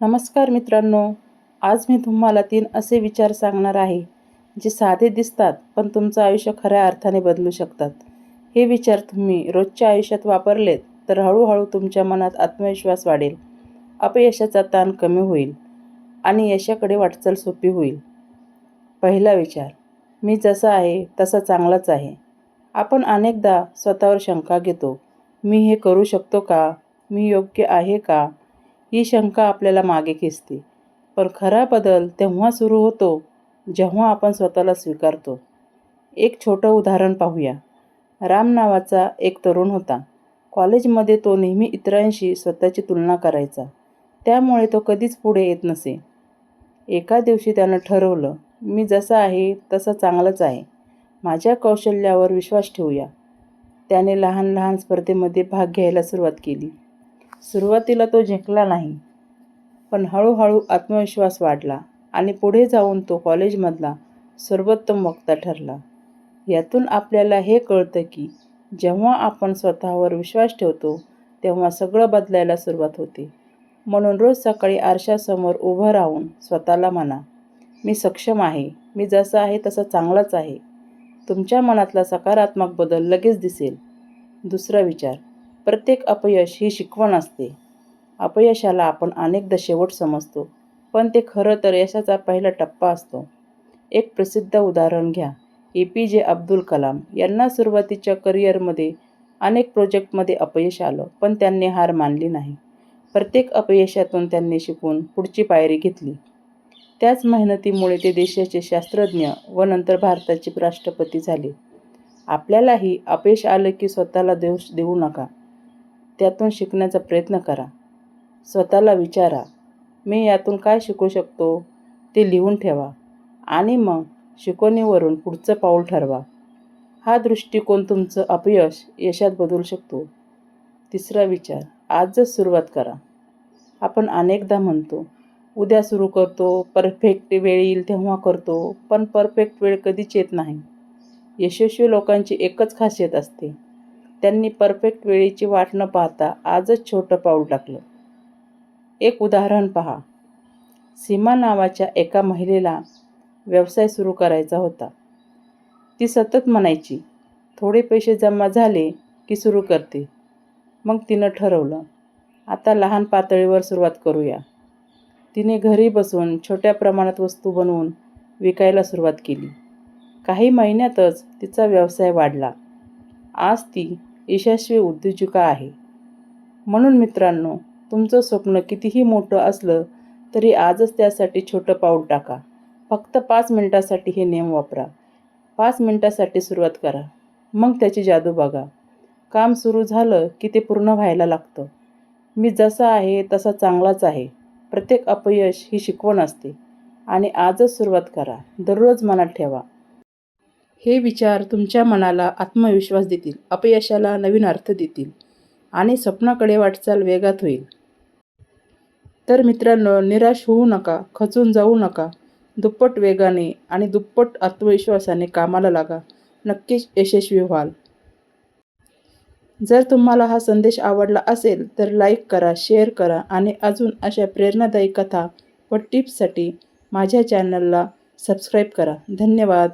नमस्कार मित्रांनो आज मी तुम्हाला तीन असे विचार सांगणार आहे जे साधे दिसतात पण तुमचं आयुष्य खऱ्या अर्थाने बदलू शकतात. हे विचार तुम्ही रोजच्या आयुष्यात वापरलेत तर हळूहळू तुमच्या मनात आत्मविश्वास वाढेल अपयशाचा ताण कमी होईल आणि यशाकडे वाटचाल सोपी होईल. पहिला विचार मी जसा आहे तसा चांगलाच आहे. आपण अनेकदा स्वतःवर शंका घेतो मी हे करू शकतो का? मी योग्य आहे का? ही शंका आपल्याला मागे खेचते. पण खरा बदल तेव्हा सुरू होतो जेव्हा आपण स्वतःला स्वीकारतो. एक छोटं उदाहरण पाहूया. राम नावाचा एक तरुण होता. कॉलेजमध्ये तो नेहमी इतरांशी स्वतःची तुलना करायचा. त्यामुळे तो कधीच पुढे येत नसे. एका दिवशी त्यानं ठरवलं मी जसा आहे तसा चांगलाच आहे. माझ्या कौशल्यावर विश्वास ठेवूया. त्याने लहान लहान स्पर्धेमध्ये भाग घ्यायला सुरुवात केली. सुरुवातीला तो जिंकला नाही पण हळूहळू आत्मविश्वास वाढला आणि पुढे जाऊन तो कॉलेजमधला सर्वोत्तम वक्ता ठरला. यातून आपल्याला हे कळतं की जेव्हा आपण स्वतःवर विश्वास ठेवतो तेव्हा सगळं बदलायला सुरुवात होते. म्हणून रोज सकाळी आरशासमोर उभं राहून स्वतःला म्हणा मी सक्षम आहे मी जसा आहे तसा चांगलाच आहे. तुमच्या मनातला सकारात्मक बदल लगेच दिसेल. दुसरा विचार प्रत्येक अपयश ही शिकवण असते. अपयशाला आपण अनेकदा शेवट समजतो पण ते खरं तर यशाचा पहिला टप्पा असतो. एक प्रसिद्ध उदाहरण घ्या. ए पी जे अब्दुल कलाम यांना सुरुवातीच्या करिअरमध्ये अनेक प्रोजेक्टमध्ये अपयश आलं पण त्यांनी हार मानली नाही. प्रत्येक अपयशातून त्यांनी शिकून पुढची पायरी घेतली. त्याच मेहनतीमुळे ते देशाचे शास्त्रज्ञ व नंतर भारताचे राष्ट्रपती झाले. आपल्यालाही अपयश आलं की स्वतःला दोष देऊ नका. त्यातून शिकण्याचा प्रयत्न करा. स्वतःला विचारा मी यातून काय शिकू शकतो ते लिहून ठेवा आणि मग शिकवणीवरून पुढचं पाऊल ठरवा. हा दृष्टिकोन तुमचं अपयश यशात बदलू शकतो. तिसरा विचार आजच सुरुवात करा. आपण अनेकदा म्हणतो उद्या सुरू करतो परफेक्ट वेळ येईल तेव्हा करतो पण परफेक्ट वेळ कधीच येत नाही. यशस्वी लोकांची एकच खासियत असते त्यांनी परफेक्ट वेळेची वाट न पाहता आजच छोटं पाऊल टाकलं. एक उदाहरण पहा. सीमा नावाच्या एका महिलेला व्यवसाय सुरू करायचा होता. ती सतत म्हणायची थोडे पैसे जमा झाले की सुरू करते. मग तिनं ठरवलं आता लहान पातळीवर सुरुवात करूया. तिने घरी बसून छोट्या प्रमाणात वस्तू बनवून विकायला सुरुवात केली. काही महिन्यातच तिचा व्यवसाय वाढला. आज ती यशस्वी उद्योजिका आहे. म्हणून मित्रांनो तुमचं स्वप्न कितीही मोठं असलं तरी आजच त्यासाठी छोटं पाऊल टाका. फक्त पाच मिनटासाठी हे नियम वापरा. पाच मिनटासाठी सुरुवात करा. मग त्याची जादू बघा. काम सुरू झालं की ते पूर्ण व्हायला लागतं. मी जसा आहे तसा चांगलाच आहे. प्रत्येक अपयश ही शिकवण असते. आणि आजच सुरुवात करा. दररोज मनात ठेवा. हे विचार तुमच्या मनाला आत्मविश्वास देतील अपयशाला नवीन अर्थ देतील आणि स्वप्नाकडे वाटचाल वेगात होईल. तर मित्रांनो निराश होऊ नका खचून जाऊ नका. दुप्पट वेगाने आणि दुप्पट आत्मविश्वासाने कामाला लागा. नक्कीच यशस्वी व्हाल. जर तुम्हाला हा संदेश आवडला असेल तर लाईक करा शेअर करा आणि अजून अशा प्रेरणादायी कथा व टिप्ससाठी माझ्या चॅनलला सबस्क्राईब करा. धन्यवाद.